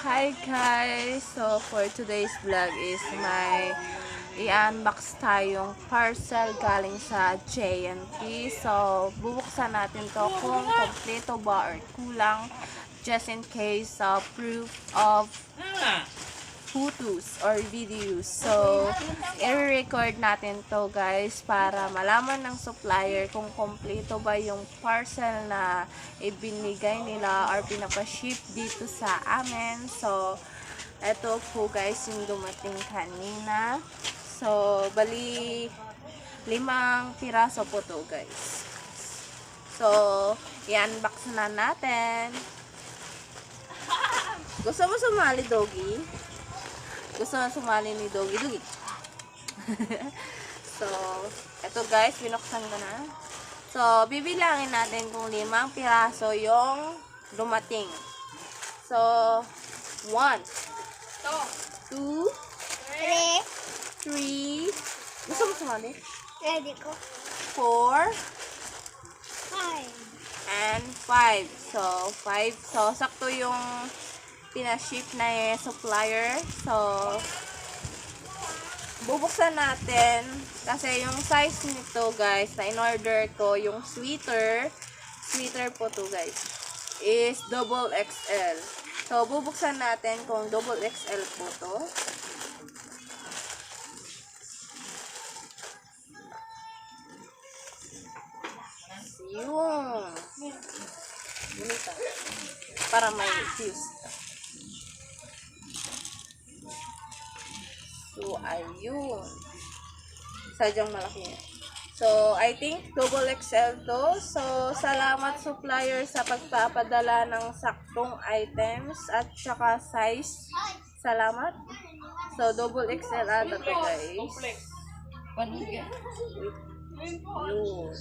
Hi guys! So for today's vlog is may i-unbox tayong parcel galing sa JNT. So bubuksan natin to kung kompleto ba or kulang just in case uh, proof of photos or videos. So, i-record natin to guys para malaman ng supplier kung kompleto ba yung parcel na ibinigay nila or pinapaship dito sa amin. So, eto po guys yung dumating kanina. So, bali limang piraso po to guys. So, i-unbox na natin. Gusto mo sumali, doggy? Gusto mo sumali ni doggy? Doggy. so, eto guys, binuksan ko na. So, bibilangin natin kung limang piraso yung dumating. So, one, two, Ready? three, gusto mo sumali? Ready ko. Four, Hi. and 5. So, 5. So, sakto yung pinaship na eh, supplier. So, bubuksan natin kasi yung size nito guys na in-order ko yung sweater sweater po to guys is double XL. So, bubuksan natin kung double XL po to. Yun. Para may fuse. So, ayun. Sadyang malaki yan. So, I think double XL to. So, salamat supplier sa pagpapadala ng saktong items at saka size. Salamat. So, double XL ata to guys. Yun.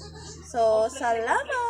So, salamat!